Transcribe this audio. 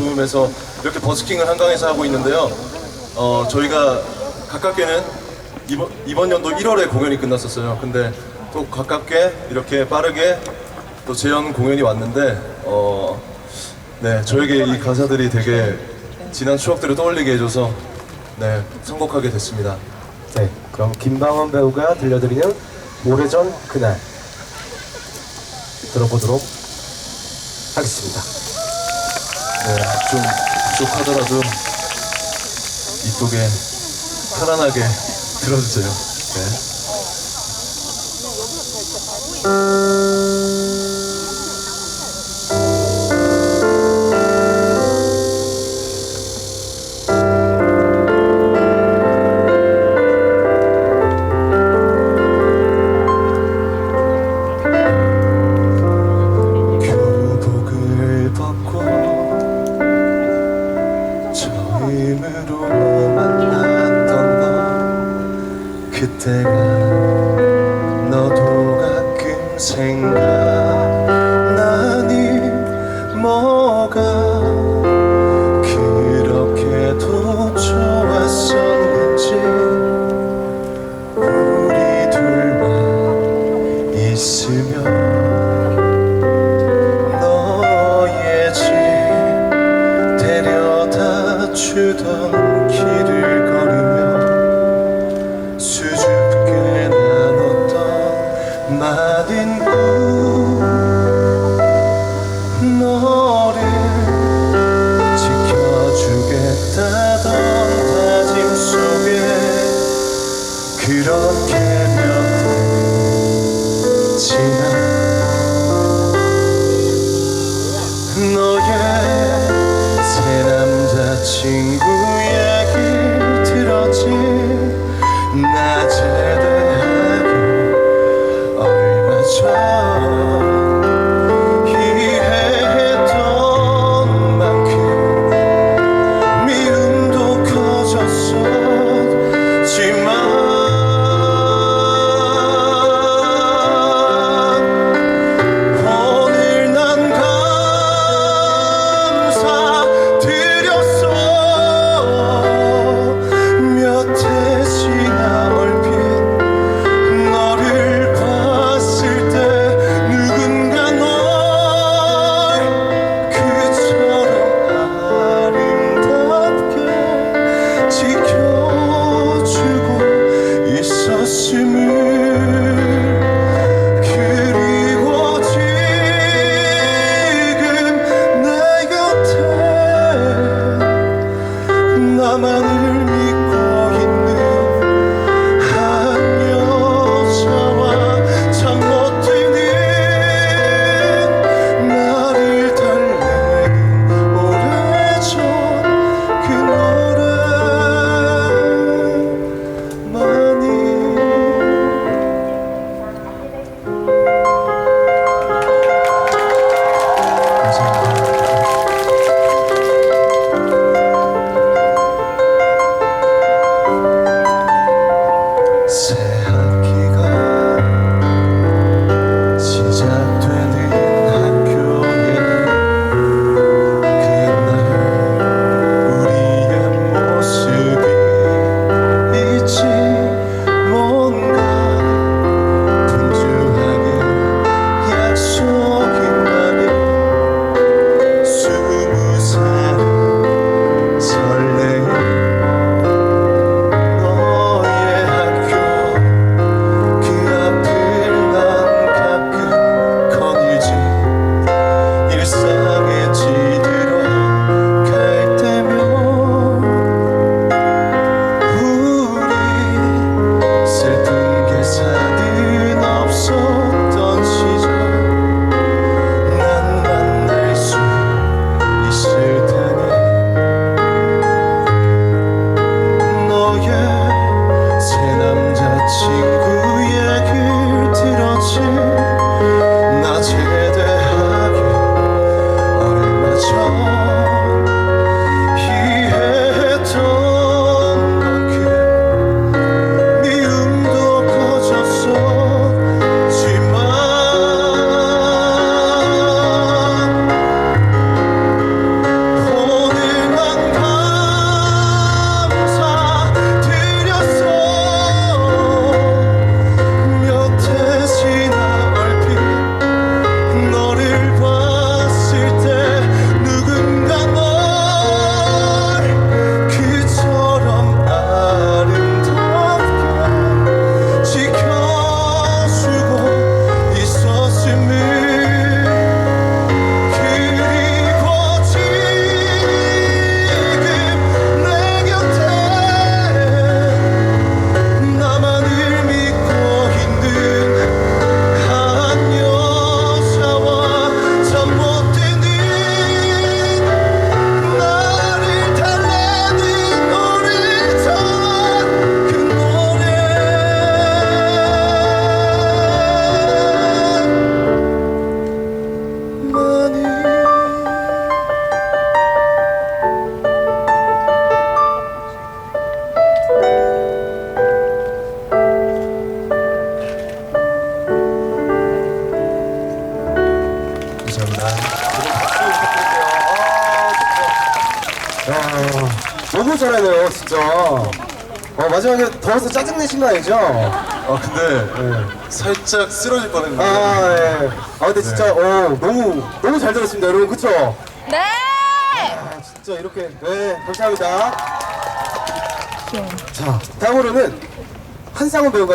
부음에서 이렇게 버스킹을 한강에서 하고 있는데요. 어, 저희가 가깝게는 이번, 이번 연도 1월에 공연이 끝났었어요. 근데 또 가깝게 이렇게 빠르게 또 재현 공연이 왔는데, 어, 네, 저에게 이 가사들이 되게 지난 추억들을 떠올리게 해줘서 네, 선곡하게 됐습니다. 네, 그럼 김방원 배우가 들려드리는 오래전 그날 들어보도록 하겠습니다. 네, 좀 부족하더라도 이쁘게 편안하게 들어주세요. 네. 처음으로 만났던 너 그때가 너도 가끔 생각 많은 꿈 너를 지켜주겠다던 다짐 속에 그렇게 몇 해는 지나 너무 잘하네요, 진짜. 어, 마지막에 더워서 짜증내신 거 아니죠? 아 근데 네. 살짝 쓰러질 뻔했는데 아, 네. 아, 근데 진짜, 어, 너무, 너무 잘 들었습니다, 여러분. 그쵸? 네! 아, 진짜 이렇게. 네, 감사합니다. 자, 다음으로는 한상훈 배우가